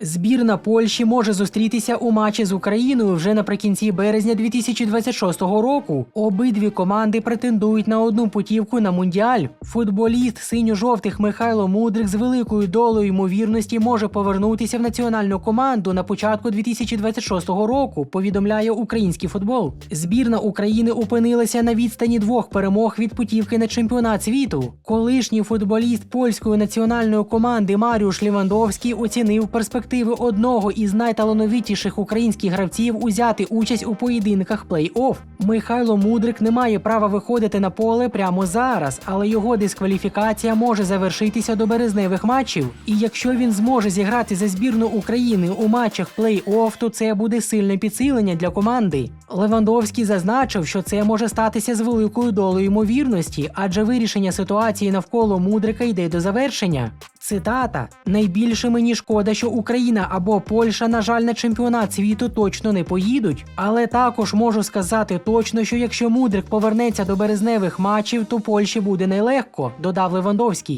Збірна Польщі може зустрітися у матчі з Україною вже наприкінці березня 2026 року. Обидві команди претендують на одну путівку на мундіаль. Футболіст синьо-жовтих Михайло Мудрик з великою долею ймовірності може повернутися в національну команду на початку 2026 року. Повідомляє український футбол. Збірна України опинилася на відстані двох перемог від путівки на чемпіонат світу. Колишній футболіст польської національної команди Маріуш Лівандовський оцінив перспективи одного із найталановитіших українських гравців узяти участь у поєдинках плей-офф. Михайло Мудрик не має права виходити на поле прямо зараз, але його дискваліфікація може завершитися до березневих матчів. І якщо він зможе зіграти за збірну України у матчах плей-офф, то це буде сильне підсилення для команди. Левандовський зазначив, що це може статися з великою долею ймовірності, адже вирішення ситуації навколо Мудрика йде до завершення. Цитата: найбільше мені шкода, що Україна або Польща, на жаль, на чемпіонат світу точно не поїдуть. Але також можу сказати точно, що якщо Мудрик повернеться до березневих матчів, то Польщі буде нелегко, додав Левандовський.